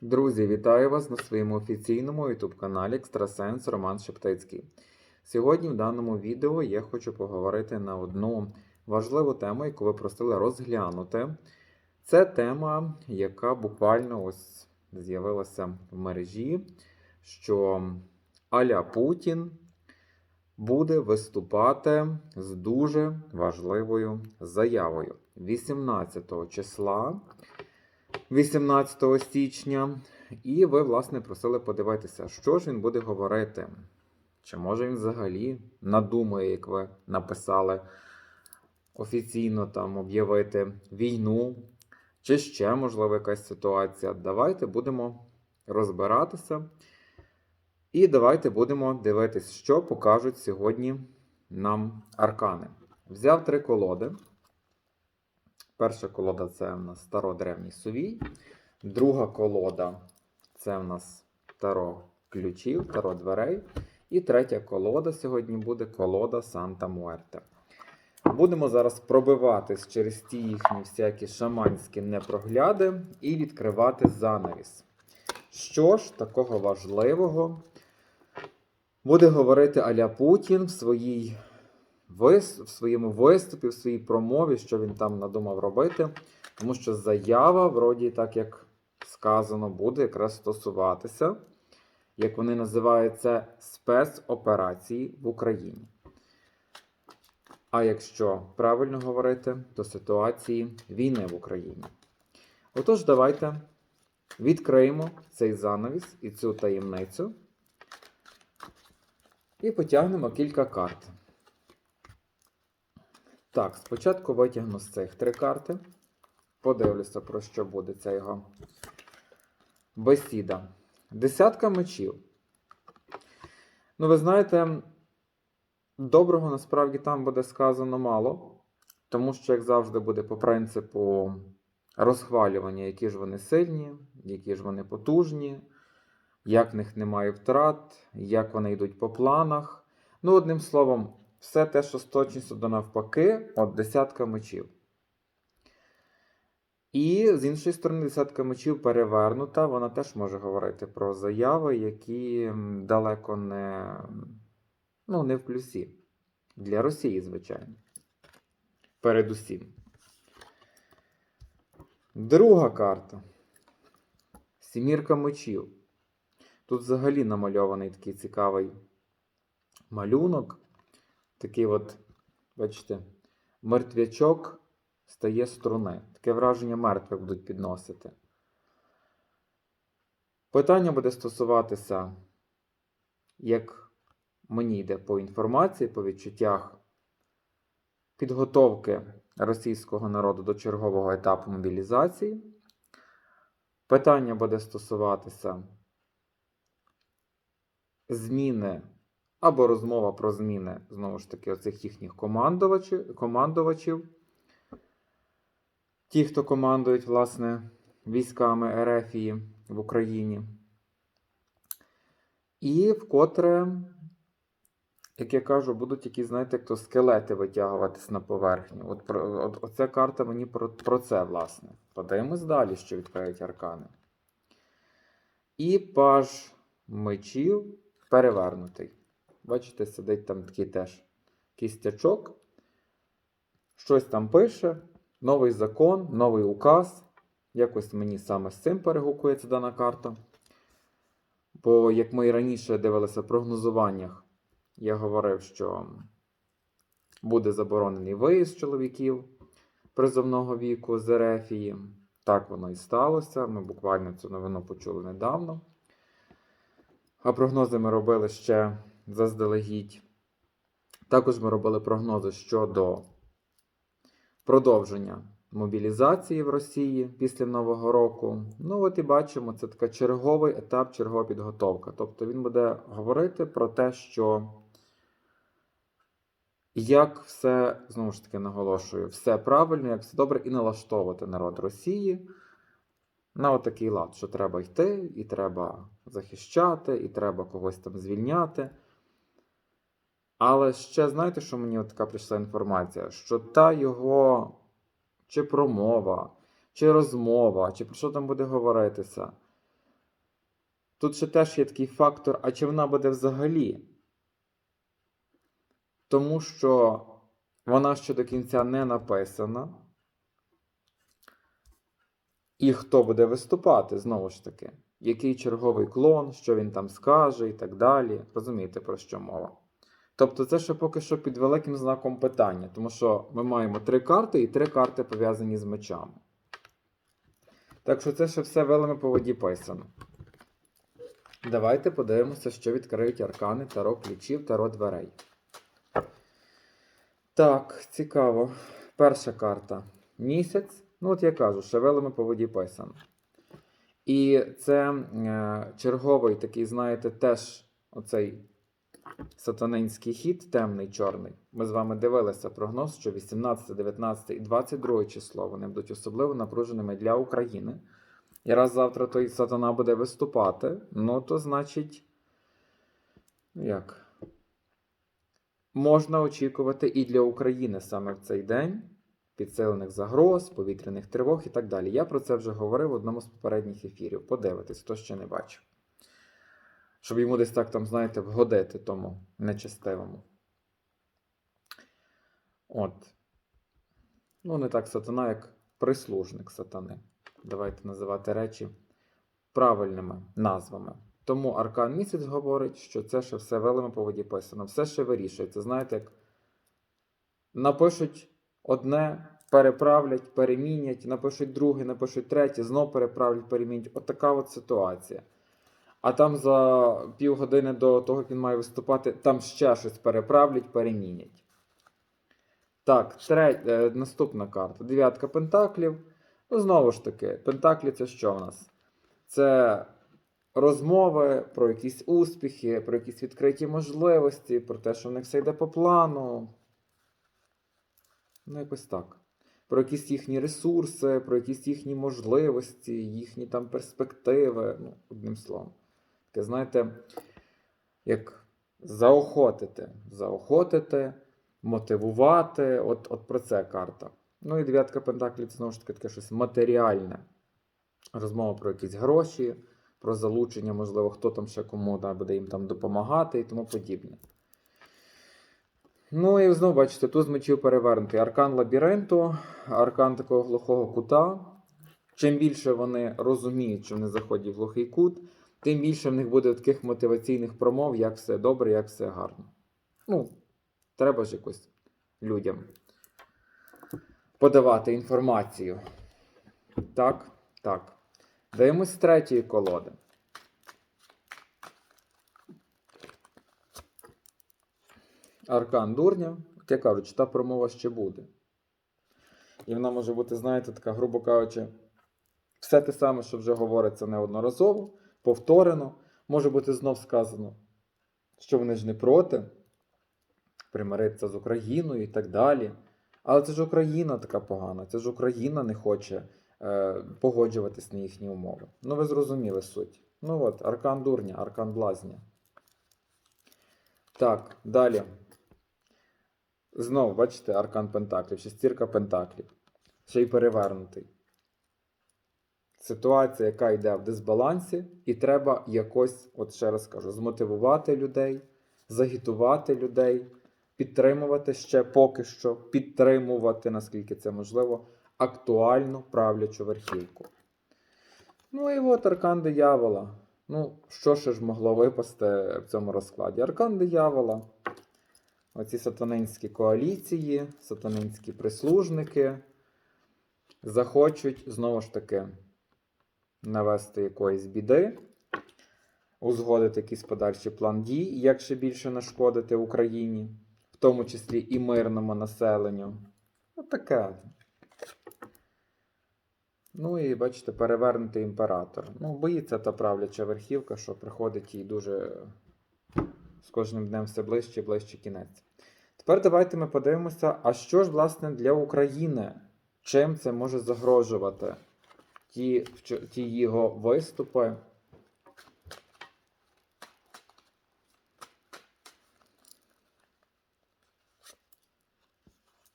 Друзі, вітаю вас на своєму офіційному YouTube каналі Екстрасенс Роман Шептицький. Сьогодні в даному відео я хочу поговорити на одну важливу тему, яку ви просили розглянути. Це тема, яка буквально ось з'явилася в мережі, що Аля Путін буде виступати з дуже важливою заявою 18 числа. 18 січня. І ви, власне, просили подивитися, що ж він буде говорити. Чи може він взагалі надумає, як ви написали, офіційно там об'явити війну, чи ще, можливо, якась ситуація. Давайте будемо розбиратися. І давайте будемо дивитись, що покажуть сьогодні нам аркани. Взяв три колоди. Перша колода це в нас стародревній сувій. Друга колода це в нас таро ключів, таро дверей. І третя колода сьогодні буде колода Санта Муерте. Будемо зараз пробиватись через ті їхні всякі шаманські непрогляди і відкривати занавіс. Що ж такого важливого буде говорити Аля Путін в своїй в своєму виступі, в своїй промові, що він там надумав робити, тому що заява, вроді, так як сказано, буде якраз стосуватися, як вони називають це, спецоперації в Україні. А якщо правильно говорити, то ситуації війни в Україні. Отож, давайте відкриємо цей занавіс і цю таємницю і потягнемо кілька карт. Так, спочатку витягну з цих три карти. Подивлюся, про що буде ця його бесіда. Десятка мечів. Ну, ви знаєте, доброго насправді там буде сказано мало, тому що, як завжди, буде по принципу розхвалювання, які ж вони сильні, які ж вони потужні, як в них немає втрат, як вони йдуть по планах. Ну, одним словом, все те, що з точністю до навпаки, от десятка мечів. І з іншої сторони, десятка мечів перевернута, вона теж може говорити про заяви, які далеко не, ну, не в плюсі. Для Росії, звичайно. Передусім. Друга карта. Сімірка мечів. Тут взагалі намальований такий цікавий малюнок. Такий от, бачите, мертвячок стає струни. Таке враження мертвих будуть підносити. Питання буде стосуватися, як мені йде по інформації, по відчуттях підготовки російського народу до чергового етапу мобілізації. Питання буде стосуватися зміни або розмова про зміни, знову ж таки, оцих їхніх командувачів, командувачів. Ті, хто командують, власне, військами Ерефії в Україні. І вкотре, як я кажу, будуть якісь, знаєте, як то скелети витягуватись на поверхню. От, от, оця карта мені про, про це, власне. Подивимось далі, що відкриють аркани. І паж мечів перевернутий. Бачите, сидить там такий теж кістячок. Щось там пише. Новий закон, новий указ. Якось мені саме з цим перегукується дана карта. Бо, як ми і раніше дивилися в прогнозуваннях, я говорив, що буде заборонений виїзд чоловіків призовного віку з Ерефії. Так воно і сталося. Ми буквально цю новину почули недавно. А прогнози ми робили ще заздалегідь. Також ми робили прогнози щодо продовження мобілізації в Росії після Нового року. Ну, от і бачимо, це така черговий етап, чергова підготовка. Тобто він буде говорити про те, що як все, знову ж таки наголошую, все правильно, як все добре, і налаштовувати народ Росії на отакий лад, що треба йти, і треба захищати, і треба когось там звільняти. Але ще знаєте, що мені от така прийшла інформація, що та його чи промова, чи розмова, чи про що там буде говоритися, Тут ще теж є такий фактор, а чи вона буде взагалі? Тому що вона ще до кінця не написана. І хто буде виступати, знову ж таки, який черговий клон, що він там скаже і так далі. Розумієте, про що мова? Тобто, це ще поки що під великим знаком питання, тому що ми маємо три карти і три карти пов'язані з мечами. Так що це ще все велами по воді писано. Давайте подивимося, що відкриють аркани Таро ключів Таро дверей. Так, цікаво. Перша карта. Місяць. Ну, от я кажу, шевелами по воді писано. І це е, черговий такий, знаєте, теж оцей сатанинський хід, темний, чорний. Ми з вами дивилися прогноз, що 18, 19 і 22 число вони будуть особливо напруженими для України. І раз завтра той сатана буде виступати, ну то значить, як? Можна очікувати і для України саме в цей день підсилених загроз, повітряних тривог і так далі. Я про це вже говорив в одному з попередніх ефірів. Подивитись, хто ще не бачив. Щоб йому десь так, там, знаєте, вгодити тому нечестивому. От. Ну, не так сатана, як прислужник сатани. Давайте називати речі правильними назвами. Тому Аркан місяць говорить, що це ще все велами по воді писано, все ще вирішується. Знаєте, як напишуть одне, переправлять, перемінять, напишуть друге, напишуть третє, знов переправлять, перемінять. От от ситуація. А там за півгодини до того, як він має виступати, там ще щось переправлять, перемінять. Так, третя, е, наступна карта. Дев'ятка пентаклів. Ну, знову ж таки, пентаклі це що в нас? Це розмови про якісь успіхи, про якісь відкриті можливості, про те, що в них все йде по плану. Ну, якось так. Про якісь їхні ресурси, про якісь їхні можливості, їхні там перспективи. Ну, одним словом. Таке, знаєте, як заохотити. Заохотити, мотивувати. От, от про це карта. Ну і дев'ятка пентаклів це знову ж таки таке щось матеріальне. Розмова про якісь гроші, про залучення, можливо, хто там ще кому да, буде їм там допомагати і тому подібне. Ну і знову бачите, тут з мечів перевернутий аркан лабіринту, аркан такого глухого кута. Чим більше вони розуміють, що вони заходять в глухий кут, тим більше в них буде таких мотиваційних промов, як все добре, як все гарно. Ну, треба ж якось людям подавати інформацію. Так, так. Даємось з третьої колоди. Аркан дурня. Як я кажу, та промова ще буде. І вона може бути, знаєте, така, грубо кажучи, все те саме, що вже говориться неодноразово, повторено, може бути знов сказано, що вони ж не проти примиритися з Україною і так далі. Але це ж Україна така погана, це ж Україна не хоче е, погоджуватись на їхні умови. Ну, ви зрозуміли суть. Ну от, аркан дурня, аркан блазня. Так, далі. Знову, бачите, аркан Пентаклів, шестірка Пентаклів. Ще й перевернутий. Ситуація, яка йде в дисбалансі, і треба якось, от ще раз кажу, змотивувати людей, загітувати людей, підтримувати ще поки що, підтримувати, наскільки це можливо, актуальну правлячу верхівку. Ну і от аркан диявола. Ну, що ще ж могло випасти в цьому розкладі? Аркан диявола. Оці сатанинські коаліції, сатанинські прислужники захочуть знову ж таки навести якоїсь біди, узгодити якийсь подальший план дій, як ще більше нашкодити Україні, в тому числі і мирному населенню. Отаке. Ну і бачите, перевернутий імператор. Ну, боїться та правляча верхівка, що приходить їй дуже з кожним днем все ближче і ближче кінець. Тепер давайте ми подивимося, а що ж, власне, для України, чим це може загрожувати ті, ті його виступи.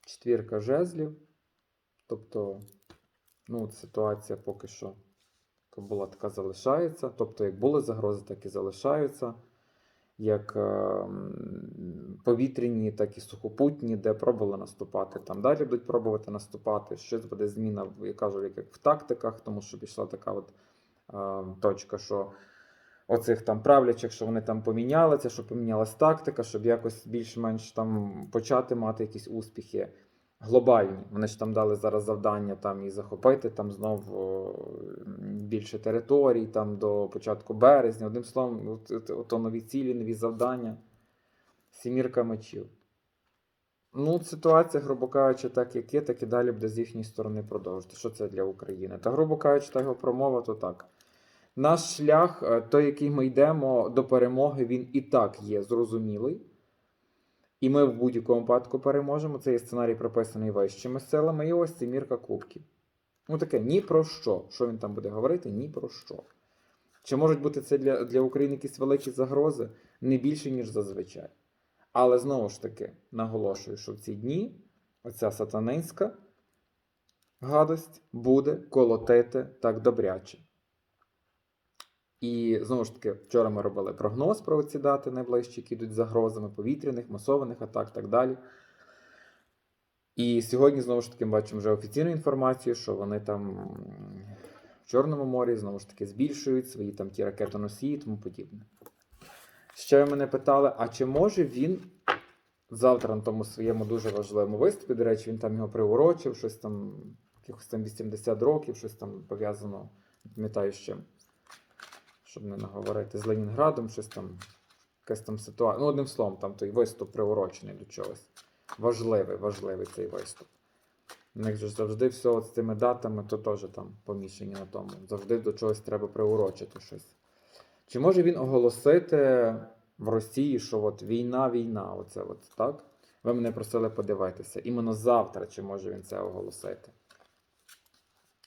Четвірка жезлів. Тобто, ну, ситуація поки що була, така залишається. Тобто, як були загрози, так і залишаються. Як е, м, повітряні, так і сухопутні, де пробували наступати. Там далі будуть пробувати наступати. Щось буде зміна, я кажу, як в тактиках, тому що пішла така от е, точка, що оцих там правлячих, що вони там помінялися, що помінялась тактика, щоб якось більш-менш там почати мати якісь успіхи глобальні. Вони ж там дали зараз завдання там і захопити там знов більше територій, там до початку березня. Одним словом, от, от, ото нові цілі, нові завдання. Сімірка мечів. Ну, ситуація, грубо кажучи, так як є, так і далі буде з їхньої сторони продовжити. Що це для України? Та, грубо кажучи, та його промова, то так. Наш шлях, е, той, який ми йдемо до перемоги, він і так є зрозумілий. І ми в будь-якому випадку переможемо. Це є сценарій прописаний вищими силами. І ось мірка кубків. Ну таке ні про що. Що він там буде говорити? Ні про що. Чи можуть бути це для, для України якісь великі загрози? Не більше, ніж зазвичай. Але знову ж таки наголошую, що в ці дні оця сатанинська гадость буде колотити так добряче. І знову ж таки, вчора ми робили прогноз про ці дати найближчі, які йдуть загрозами повітряних, масованих атак так далі. І сьогодні, знову ж таки, ми бачимо вже офіційну інформацію, що вони там в Чорному морі знову ж таки збільшують свої там ті ракетоносії і тому подібне. Ще мене питали, а чи може він завтра на тому своєму дуже важливому виступі, до речі, він там його приурочив, щось там, якихось там 80 років, щось там пов'язано, пам'ятаю з чим щоб не наговорити з Ленінградом, щось там, якась там ситуація. Ну, одним словом, там той виступ приурочений до чогось. Важливий, важливий цей виступ. У них же завжди все з цими датами, то теж там поміщені на тому. Завжди до чогось треба приурочити щось. Чи може він оголосити в Росії, що от війна, війна, оце от так? Ви мене просили подивитися. Іменно завтра, чи може він це оголосити?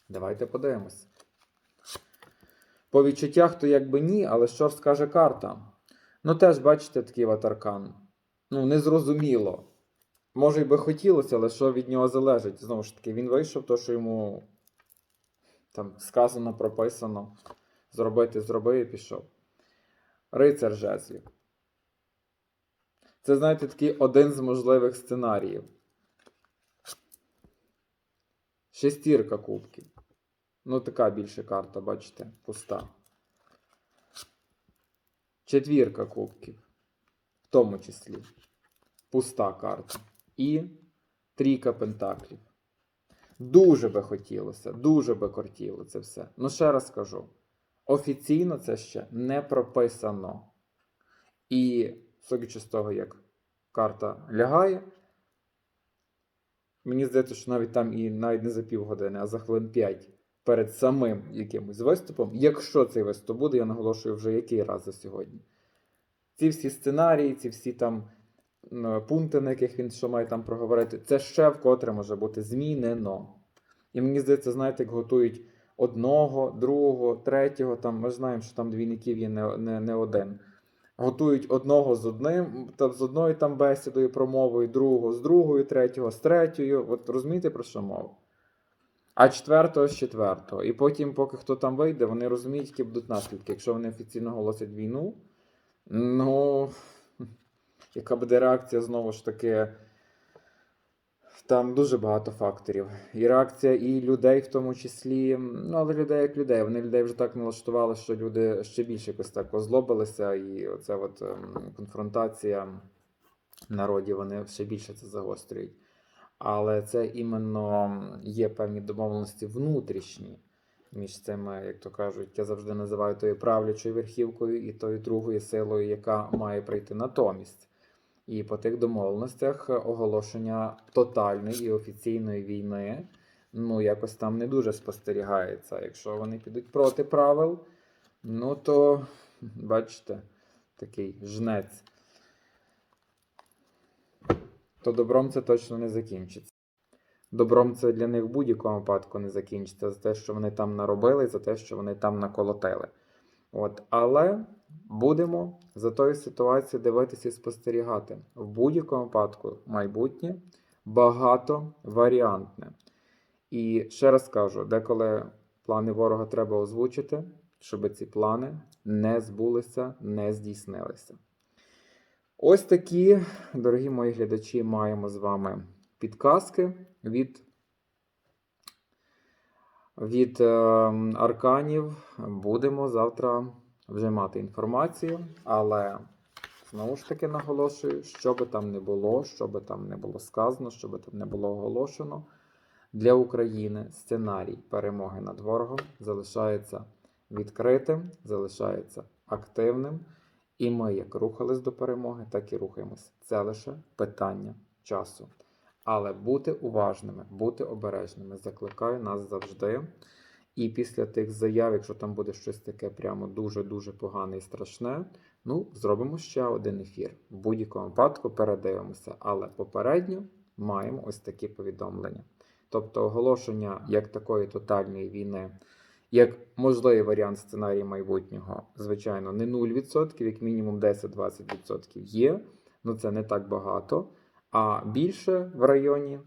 Давайте подивимось. По відчуттях, то якби ні, але що ж скаже карта? Ну, теж, бачите, такий ватаркан. Ну, незрозуміло. Може, й би хотілося, але що від нього залежить? Знову ж таки, він вийшов, то, що йому там сказано, прописано. Зробити, зробив і пішов. Рицар жезлів. Це, знаєте, такий один з можливих сценаріїв. Шестірка кубків. Ну, така більше карта, бачите, пуста. Четвірка кубків. В тому числі. Пуста карта. І трійка пентаклів. Дуже би хотілося, дуже би кортіло це все. Ну, ще раз скажу: офіційно це ще не прописано. І, судячи з того, як карта лягає, мені здається, що навіть там і навіть не за півгодини, а за хвилин 5 перед самим якимось виступом, якщо цей виступ буде, я наголошую вже який раз за сьогодні. Ці всі сценарії, ці всі там пункти, на яких він що має там проговорити, це ще вкотре може бути змінено. І мені здається, знаєте, як готують одного, другого, третього, там ми знаємо, що там двійників є не, не, не один. Готують одного з одним, та з одною там бесідою, промовою, другого з другою, третього з третьою. От розумієте про що мова? А четвертого з четвертого. І потім, поки хто там вийде, вони розуміють, які будуть наслідки. Якщо вони офіційно оголосять війну, ну яка буде реакція знову ж таки. Там дуже багато факторів. І реакція і людей в тому числі. Ну, але людей як людей. Вони людей вже так налаштували, що люди ще більше якось так озлобилися, і оця от ем, конфронтація народів, вони ще більше це загострюють. Але це іменно є певні домовленості внутрішні між цими, як то кажуть, я завжди називаю тою правлячою верхівкою і тою другою силою, яка має прийти натомість. І по тих домовленостях оголошення тотальної і офіційної війни ну якось там не дуже спостерігається. Якщо вони підуть проти правил, ну то бачите, такий жнець. То добром це точно не закінчиться. Добром це для них в будь-якому випадку не закінчиться за те, що вони там наробили, за те, що вони там наколотили. От, але будемо за тою ситуацією дивитися і спостерігати. В будь-якому випадку майбутнє багато варіантне. І ще раз кажу, деколи Плани ворога треба озвучити, щоб ці плани не збулися, не здійснилися. Ось такі, дорогі мої глядачі, маємо з вами підказки від, від е, арканів. Будемо завтра вже мати інформацію, але знову ж таки наголошую, що би там не було, що би там не було сказано, що би там не було оголошено. Для України сценарій перемоги над ворогом залишається відкритим, залишається активним. І ми як рухались до перемоги, так і рухаємось. Це лише питання часу. Але бути уважними, бути обережними закликаю нас завжди. І після тих заяв, якщо там буде щось таке прямо дуже-дуже погане і страшне, ну, зробимо ще один ефір. В будь-якому випадку передивимося. Але попередньо маємо ось такі повідомлення. Тобто оголошення як такої тотальної війни, як можливий варіант сценарію майбутнього, звичайно, не 0%, як мінімум 10-20% є. Ну це не так багато. А більше в районі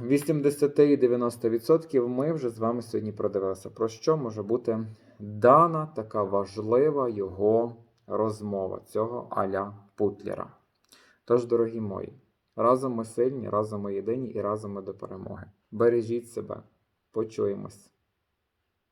80 і 90% ми вже з вами сьогодні продивилися. Про що може бути дана така важлива його розмова цього Аля Путлера. Тож, дорогі мої, разом ми сильні, разом ми єдині і разом ми до перемоги. Бережіть себе, почуємось.